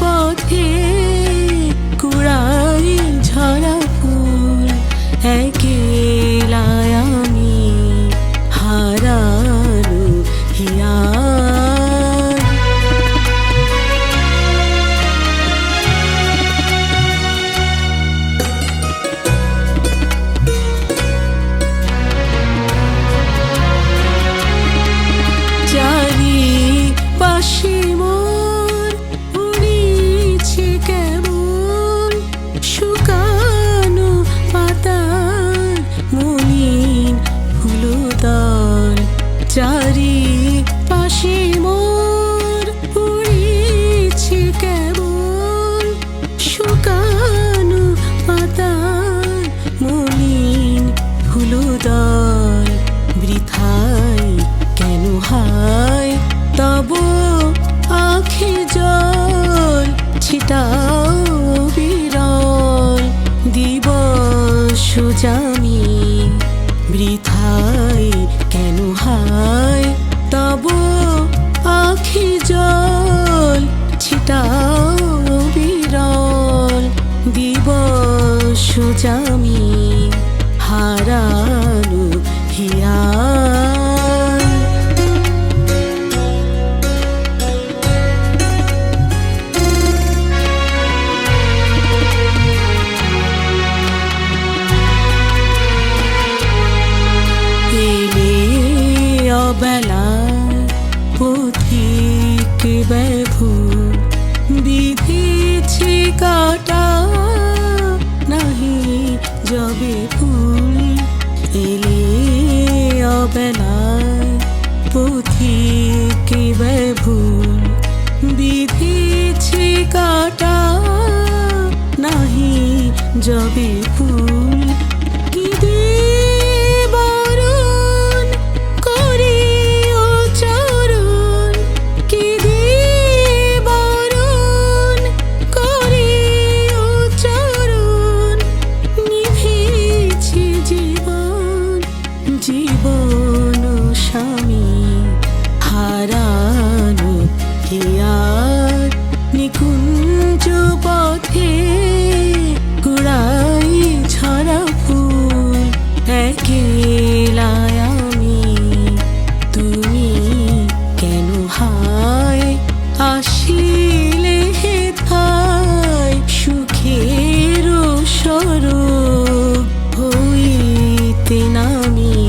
পথে চারি পাশে মোর উড়িছি কেবল শুকানো পাতার মলিন ফুলদল বৃথায় কেন হায়? তব আখে জল ছিটাও বিরল দিব জামি বৃথা যবে ফুল এলে অবেলায় পথিক ভুল বিধিছি কাটা নাহি যাবে ফুল। আমি তুমি কেন হায়? আসিলে হেথায় সুখের স্বরূপ হইতে নামি।